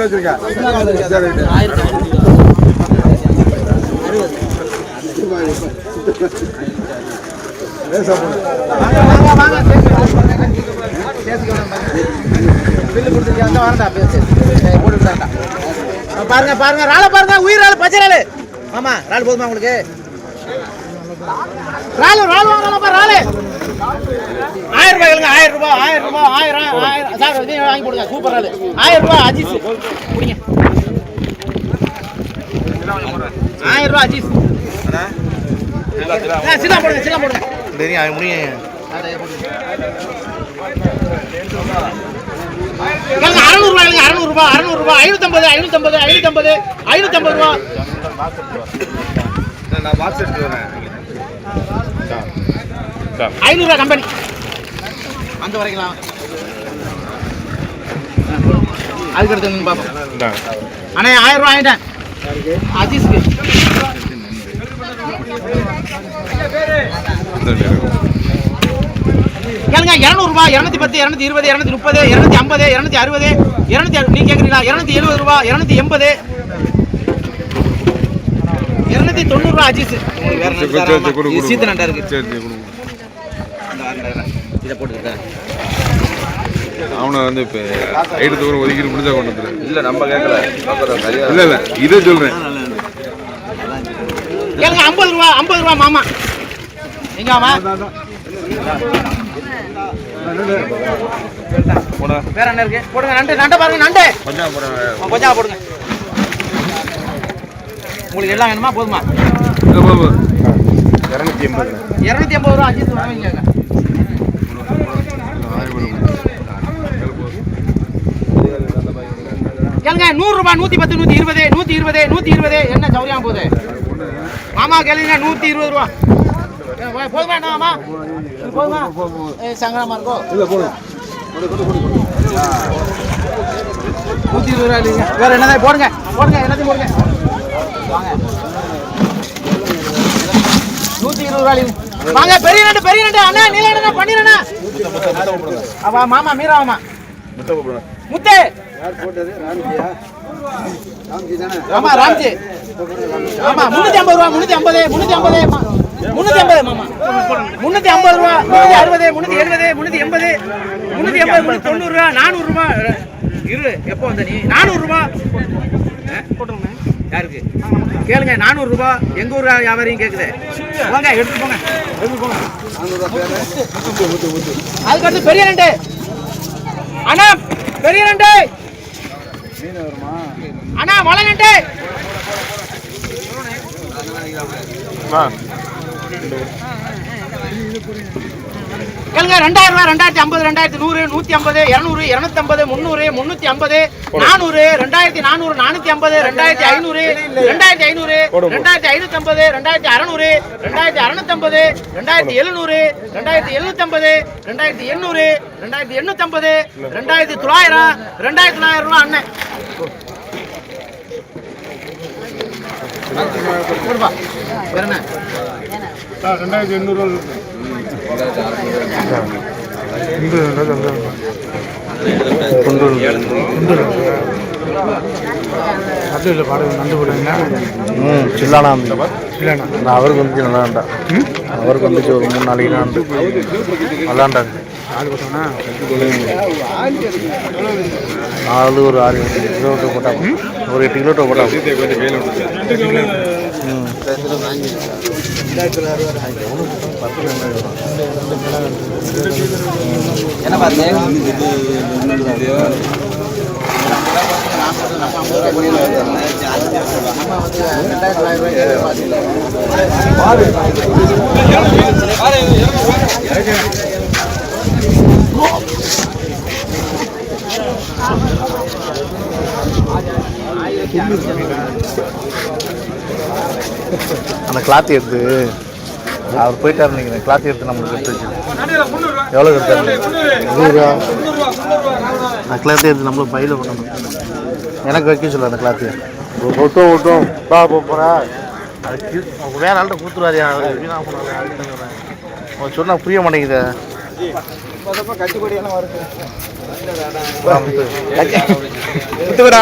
காதல் வச்சிருக்கேன். பாருங்க பாருங்க. ராள பாருங்க. உயிர் பச்சை ராள் ஆமா ராள் போதுமா உங்களுக்கு? ராளு ராள் வாங்கலாம்ப்பா ராளு ஆயிரம் ரூபாய் கேளுங்க ஆயிரம் ரூபாய் ஆயிரம் ரூபாய் ஆயிரம் ஆயிரம் சார் இதையும் வாங்கி கொடுங்க சூப்பர் ராளு ஆயிரம் ரூபாய் அஜீஸ் குடிங்க. ஆயிரம் ரூபாய் அஜீஸ் சில்லா போடுங்க சில்லா போடுங்க. தெரியும் அவன் முடியும். அறநூறுபா இல்லைங்க அறநூறுபா அறநூறுபா ஐநூத்தம்பது ஐநூத்தம்பது ஐநூத்தம்பது ஐநூத்தம்பது ரூபா. நான் பாக்ஸ் எடுத்து வரேன். ஐநூறுரூவா கம்பெனி அந்த வரைக்கலாம் அதுக்கடுத்து பார்ப்போம். அண்ணே ஆயிரம் ரூபா ஆயிட்டேன் அஜீஸ்க்கு. கேளுங்க இரநூறுபா இரநூத்தி பத்து இரநூத்தி இருபது இரநூத்தி முப்பது இரநூத்தி ஐம்பது இரநூத்தி அறுபது இரநூத்தி நீ கேட்குறீங்களா இரநூத்தி எழுபது ரூபா இரநூத்தி எண்பது. இரநூத்தி உங்களுக்கு வேற சரி, நண்டு. சீத்து இருக்கு. இதை போட்டுக்கிட்டேன் அவனை வந்து இப்போ ஐடு தூரம் ஒதுக்கிட்டு முடிஞ்சா கொண்டு வந்துரு. இல்ல நம்ம கேட்கல இல்ல இல்ல இதை சொல்றேன். ஏங்க ஐம்பது ரூபா ஐம்பது ரூபா மாமா. எங்க அவன் வேற என்ன இருக்கு? போடுங்க நண்டு நண்டை பாருங்க நண்டு. கொஞ்சம் போடுங்க. உங்களுக்கு எல்லாம் வேணுமா? போதுமா. இரநூத்தி எண்பது. இரநூத்தி ஐம்பது ரூபா அஜித் வாங்கிக்கோங்க. கேளுங்க நூறு ரூபாய் நூத்தி பத்து நூத்தி இருபது நூத்தி இருபது நூத்தி இருபது. என்ன சௌரியம் போகுது? மாமா கேளுங்க நூத்தி இருபது ரூபா. போதுமா என்ன மாமா? போதுமா? சங்கடமா இருக்கோ? இல்ல போடுங்க நூத்தி இருபது ரூபா இல்லைங்க. வேற என்னதான் போடுங்க போடுங்க எல்லாத்தையும் போடுங்க. நூத்தி இருபது ரூபாய் வாங்க பெரிய நண்டு பெரிய நண்டு. அண்ணா நீல அண்ணா பண்ணிடுண்ணா அவா மாமா மீராமா முத்தே. ஆமா ராம்ஜி. ஆமா முன்னூத்தி ஐம்பது ரூபா முன்னூத்தி ஐம்பது முன்னூத்தி ஐம்பது முன்னூத்தி ஐம்பது மாமா. முன்னூத்தி ஐம்பது ரூபா முன்னூத்தி அறுபது முன்னூத்தி எழுபது முன்னூத்தி எண்பது முன்னூத்தி ஐம்பது முன்னூத்தி தொண்ணூறு ரூபா நானூறு ரூபா. இரு எப்போ வந்த நீ? நானூறு ரூபா. யாருக்கு? கேளுங்க நானூறு ரூபா. எங்க ஊர் வியாபாரியும் கேக்குது. வாங்க எடுத்து போங்க. எடுத்து போங்க. அதுக்கடுத்து பெரிய நண்டு அண்ணா பெரிய நண்டு அண்ணா மலை நண்டு கேளுங்க ரெண்டாயிரம் ரூபாய் ரெண்டாயிரத்தி ஐம்பது ரெண்டாயிரத்தி நூறு நூத்தி ஐம்பது இரநூறு இருநூத்தி ஐம்பது முந்நூறு முன்னூத்தி ஐம்பது நானூறு ரெண்டாயிரத்தி நானூறு நானூத்தி ஐம்பது ரெண்டாயிரத்தி ஐநூறு ரெண்டாயிரத்தி ஐநூறு ரெண்டாயிரத்தி ஐநூத்தி ஐம்பது ரெண்டாயிரத்தி அறநூறு ரெண்டாயிரத்தி அறுநூத்தி ஐம்பது ரெண்டாயிரத்தி எழுநூறு ரெண்டாயிரத்தி எழுநூத்தி ஐம்பது ரெண்டாயிரத்தி எண்ணூறு ரெண்டாயிரத்தி எண்ணூத்தி ஐம்பது ரெண்டாயிரத்தி தொள்ளாயிரம் ரெண்டாயிரத்தி தொள்ளாயிரம் ரூபாய் அண்ணன் ரெண்டாயிரத்தி எண்ணூறு சில்லானா நான் அவருக்கு வந்துச்சு நல்லா இருந்தா அவருக்கு வந்துச்சு ஒரு மூணு நாளைக்கு தான் வந்து நல்லாண்டாங்க நாலு ஒரு ஆறு எட்டு கிலோமீட்டர் போட்டாங்க ஒரு எட்டு கிலோமீட்டர் போட்டாங்க என்ன பார்த்தேன் அந்த கிளாத் எடுத்து. அவர் போயிட்டாரு நினைக்கிறேன். கிளாத் எடுத்து நம்மளுக்கு எடுத்து வச்சு எவ்வளோ எடுத்தாரு அந்த கிளாத் எடுத்து நம்மளும் பையில் பண்ணணும் எனக்கு வைக்க சொல்லு அந்த கிளாத்து ஒட்டும் ஒட்டும். பா போகிறா அது கீழ்- வேற ஆள்கிட்ட கொடுத்துருவாரு போனாரு அவன் சொன்னா புரிய மாட்டேங்குது.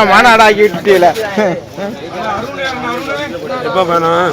மாநாடு ஆக்கி விட்டுட்டீல எப்போ வேணும்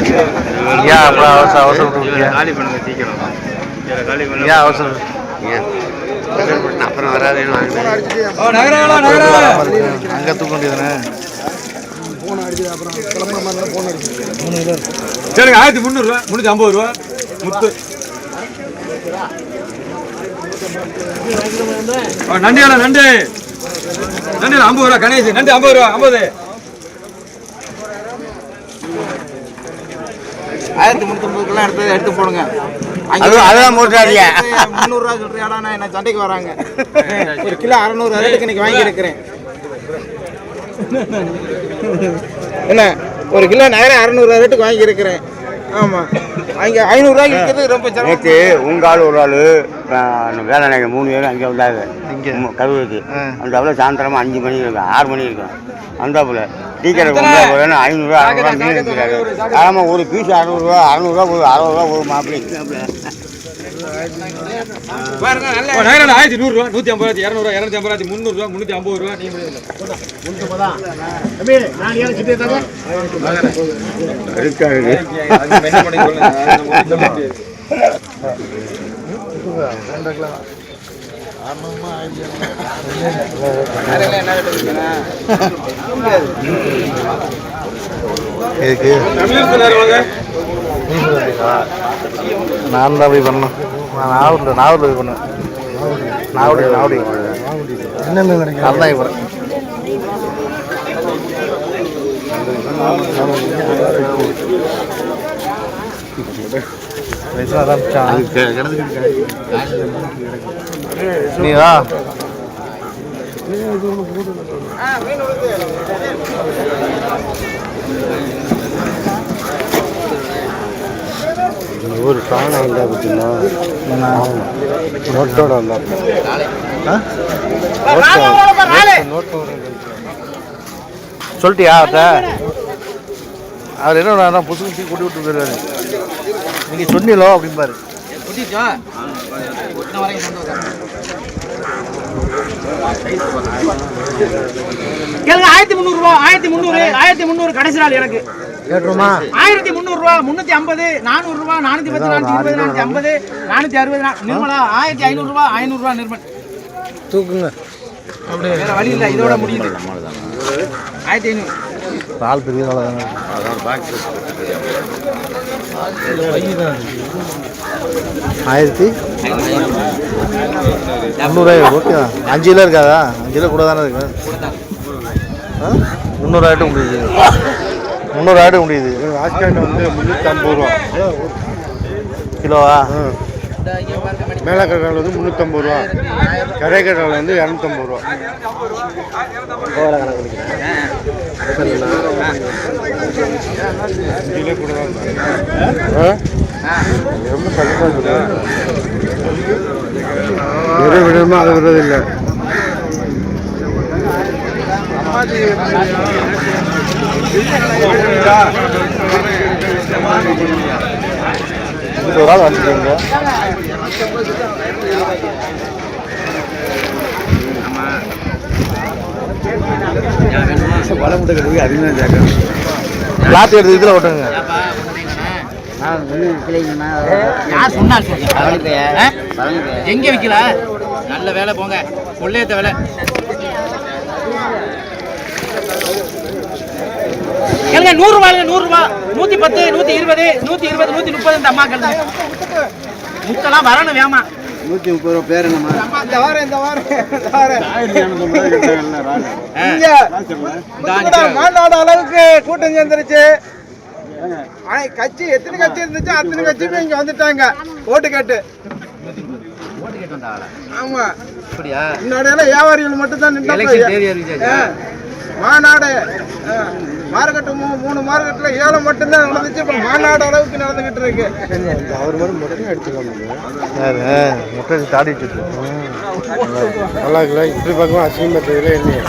ஏன் அப்புறம் அவசரம் அவசரம் விட்டுருக்கீங்க? காலி பண்ணுங்க சீக்கிரம். இதில் காலி பண்ண ஏன் அவசரம். அப்புறம் வராதுன்னு வாங்கினேன் அங்கே தூக்க வேண்டியதுதானே சரிங்க ஆயிரத்தி முந்நூறுரூவா முந்நூற்றி ஐம்பது ரூபா முத்து. ஆ, நண்டியாடா நண்டு நண்டு ஐம்பது ரூபா கணேஷ் நண்டு ஐம்பது ரூபா ஐம்பது. ஆயிரத்தி முந்நூற்றம்பதுக்கெல்லாம் எடுத்து எடுத்து போடுங்க. அது அதான் போட்டாடியா முந்நூறுரூவா சொல்றியாடா நான் என்ன சண்டைக்கு வராங்க. ஒரு கிலோ அறநூறு ரேட்டுக்கு இன்னைக்கு வாங்கி இருக்கிறேன் என்ன ஒரு கிலோ நகரம் அறநூறு ரேட்டுக்கு வாங்கி இருக்கிறேன் ஆமா. வாங்கி ஐநூறுரூவாய்க்கு விற்கிறது ரொம்ப நேற்று உங்க ஆள் ஒரு ஆள் வேலை நாங்கள் மூணு பேரும் அங்கே வந்தாங்க இங்கே? கரூருக்கு. ஆ. அந்த சாயந்தரமா அஞ்சு மணி இருக்கும் ஆறு மணி இருக்கும். அந்தாப்புல டீ கடை கொண்டு போய் ஐநூறுரூவா அறநூறுவா மீன் இருக்கிறாரு ஆமாம் ஒரு பீஸ் அறுநூறுவா அறநூறுவா ஒரு அறுபதுரூவா ஒரு நகரம் ஆயிரத்தி நூறுரூவா நூற்றி ஐம்பது ரூபா இரநூறுவா இரநூத்தி ஐம்பது ரூபா முந்நூறுரூவா முந்நூற்றி ஐம்பது ரூபா நீ இருக்காது என்ன ரேட்டு விற்கிறேன் இதுக்கு நான் தான் போய் பண்ணணும் நான் நாகூரில் நாகூரில் போய் பண்ணேன் நாவடி நாவடி என்ன மீன் கிடைக்கும் அதான் இப்போ நீ வா ஒரு சாணம் வந்தா பார்த்தீங்கன்னா நோட்டோட வந்தா சொல்லிட்டியா அவர்கிட்ட? அவர் என்ன பண்ணாருன்னா புதுசு கூட்டி விட்டு போயிருவாரு நீங்கள் சொன்னீங்களோ அப்படிம்பாரு. கேளுங்க ஆயிரத்தி முந்நூறுரூவா ஆயிரத்தி முந்நூறு ஆயிரத்தி முந்நூறு கடைசி நாள் எனக்கு. கேட்டுருமா? ஆயிரத்தி முந்நூறுரூவா முந்நூற்றி ஐம்பது நானூறுரூவா நானூற்றி பத்து நானூற்றி இருபது நானூற்றி ஐம்பது நானூற்றி அறுபது நா- நிர்மலா ஆயிரத்தி ஐநூறுரூவா ஐநூறுரூவா நிர்மல். தூக்குங்க. வேற வழி இல்லை இதோட முடியுது. ஆயிரத்தி ஐநூறு. பால் பெரிய தானே. ஆயிரத்தி முந்நூறுவாய் ஓகே அஞ்சு கிலோ இருக்காதா? அஞ்சு கிலோ கூட தானே இருக்கு. ஆ? முந்நூறுவாயிட்டு முடியுது. முந்நூறுவாயிட்டு முடியுது. வாஸ்காண்ட் வந்து முந்நூற்றி ஐம்பது ரூபா. கிலோவா? மேலக்கட்டால் வந்து முந்நூற்றம்பது ரூபா. கரைக்கட்டால் வந்து இரநூத்தம்பது ரூபா. ரொம்ப கஷ்டமாக இருக்குது எதை விடணுமோ விடுறதில்லை ஒரு ஆள் வந்துருக்கீங்க வளமுட்டை கட்டுக்கு அதிகமாக சேர்க்கணும் கிளாத் எடுத்து இதில் ஓட்டுங்க. யார் சொன்னா எங்க விக்கல? நல்ல வேலை போங்க. கொள்ளையத்த வேலை. கேளுங்க நூறு ரூபாய் நூறு ரூபாய். நூத்தி பத்து நூத்தி இருபது நூத்தி இருபது நூத்தி முப்பது இந்த அம்மா கேளுங்க. முத்தெல்லாம் வரணும் வேமா. நூற்றி முப்பது ரூபா பேர் என்னம்மா? இந்த வாரம் இந்த வாரம் இந்த வாரம். மாநாடு அளவுக்கு கூட்டம் சேர்ந்துருச்சு. கட்சி எத்தனை கட்சி இருந்துச்சு அத்தனை கட்சியுமே இங்க வந்துட்டாங்க. ஓட்டு கேட்டு. ஆமா. அப்படியா? முன்னாடி எல்லாம் வியாபாரிகள் மட்டும் தான் அறிவிச்சாச்சா? மாநாடு மார்க்கெட்டு மூணு மார்க்கெட்டில் ஏழை மட்டும்தான் நடந்துச்சு இப்போ மாநாடு அளவுக்கு நடந்துகிட்டு இருக்கு. அவர் மட்டும் முட்டை யாரு முட்டை ஆடிட்டு இருக்கு. நல்லா இருக்குல்ல இப்படி பார்க்கும் அசிங்கமாக தெரியல இல்லையா